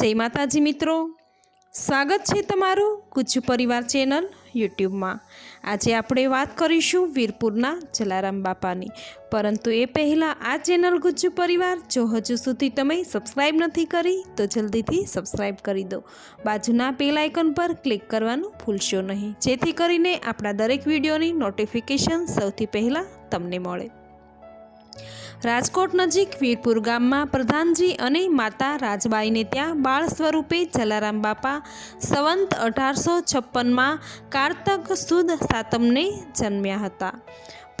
જય માતાજી મિત્રો. સ્વાગત છે તમારું ગુજ્જુ પરિવાર ચેનલ યુટ્યુબમાં. આજે આપણે વાત કરીશું વીરપુરના જલારામ બાપાની. પરંતુ એ પહેલાં આ ચેનલ ગુજ્જુ પરિવાર, જો હજુ સુધી તમે સબસ્ક્રાઈબ નથી કરી, તો જલ્દીથી સબસ્ક્રાઈબ કરી દો. બાજુના બેલ આઇકન પર ક્લિક કરવાનું ભૂલશો નહીં. જેથી કરીને આપણા દરેક વિડીયોની નોટિફિકેશન સૌથી પહેલાં તમને મળે. રાજકોટ નજીક વીરપુર ગામમાં પ્રધાનજી અને માતા રાજબાઈને ત્યાં બાળ સ્વરૂપે જલારામ બાપા સંવંત અઢારસો છપ્પનમાં કારતક સુદ સાતમને જન્મ્યા હતા.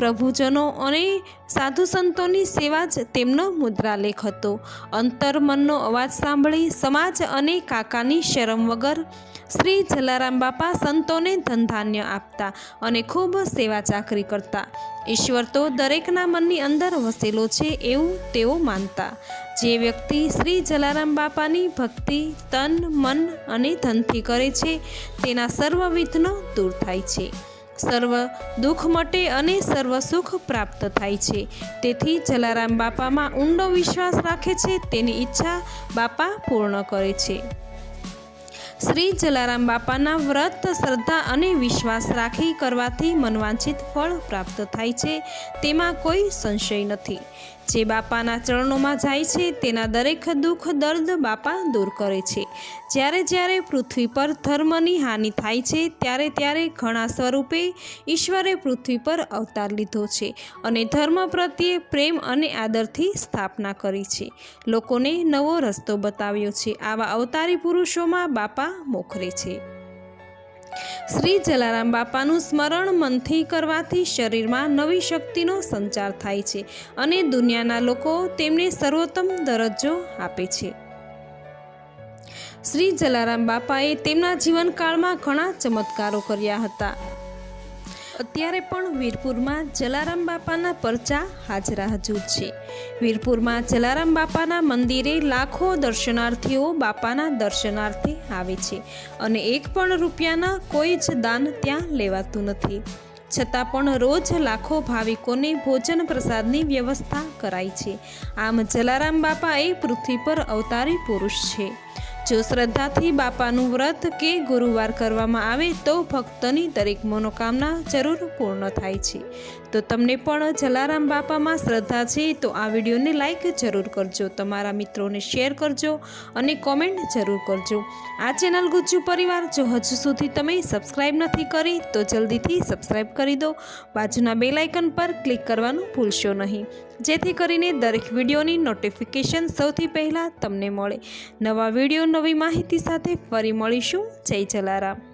પ્રભુજનો અને સાધુ સંતોની સેવા જ તેમનો મુદ્રાલેખ હતો. અંતર મનનો અવાજ સાંભળી સમાજ અને કાકાની શરમ વગર શ્રી જલારામ બાપા સંતોને ધનધાન્ય આપતા અને ખૂબ સેવા ચાકરી કરતા. ઈશ્વર તો દરેકના મનની અંદર વસેલો છે એવું તેઓ માનતા. જે વ્યક્તિ શ્રી જલારામ બાપાની ભક્તિ, તન, મન અને ધનથી કરે છે, તેના સર્વવિધનો દૂર થાય છે. સર્વ દુઃખ મટે અને સર્વ સુખ પ્રાપ્ત થાય છે. તેથી જલારામ બાપામાં ઊંડો વિશ્વાસ રાખે છે, તેની ઈચ્છા બાપા પૂર્ણ કરે છે. શ્રી જલારામ બાપાના વ્રત, શ્રદ્ધા અને વિશ્વાસ રાખી કરવાથી મનવાંછિત ફળ પ્રાપ્ત થાય છે, તેમાં કોઈ સંશય નથી. જે બાપાના ચરણોમાં જાય છે, તેના દરેક દુઃખ, દર્દ બાપા દૂર કરે છે. જ્યારે જ્યારે પૃથ્વી પર ધર્મની હાનિ થાય છે, ત્યારે ત્યારે ઘણા સ્વરૂપે ઈશ્વરે પૃથ્વી પર અવતાર લીધો છે અને ધર્મ પ્રત્યે પ્રેમ અને આદરથી સ્થાપના કરી છે. લોકોને નવો રસ્તો બતાવ્યો છે. આવા અવતારી પુરુષોમાં બાપા મોખરે છે. શ્રી જલારામ બાપાનું સ્મરણ મનથી કરવાથી શરીરમાં નવી શક્તિનો સંચાર થાય છે અને દુનિયાના લોકો તેમને સર્વોત્તમ દરજ્જો આપે છે. શ્રી જલારામ બાપાએ તેમના જીવનકાળમાં ઘણા ચમત્કારો કર્યા હતા. અત્યારે પણ વીરપુરમાં જલારામ બાપાના પરચા હાજરા હજુ છે. વીરપુરમાં જલારામ બાપાના મંદિરે લાખો દર્શનાર્થીઓ બાપાના દર્શનાર્થે આવે છે અને એક પણ રૂપિયાના કોઈ જ દાન ત્યાં લેવાતું નથી. છતાં પણ રોજ લાખો ભાવિકોને ભોજન પ્રસાદની વ્યવસ્થા કરાય છે. આમ જલારામ બાપા એ પૃથ્વી પર અવતારી પુરુષ છે. જો શ્રદ્ધાથી બાપાનું વ્રત કે ગુરુવાર કરવામાં આવે તો ભક્તની દરેક મનોકામના જરૂર પૂર્ણ થાય છે. તો તમને પણ જલારામ બાપામાં શ્રદ્ધા છે તો આ વિડીયોને લાઇક જરૂર કરજો, તમારા મિત્રોને શેર કરજો અને કોમેન્ટ જરૂર કરજો. આ ચેનલ ગુજ્જુ પરિવાર જો હજુ સુધી તમે સબસ્ક્રાઈબ નથી કરી તો જલ્દીથી સબસ્ક્રાઈબ કરી દો. બાજુના બેલાઇકન પર ક્લિક કરવાનું ભૂલશો નહીં. જેથી કરીને દરેક વિડીયોની નોટિફિકેશન સૌથી પહેલાં તમને મળે. નવા વીડિયો, નવી માહિતી સાથે ફરી મળીશું. જય જલારામ.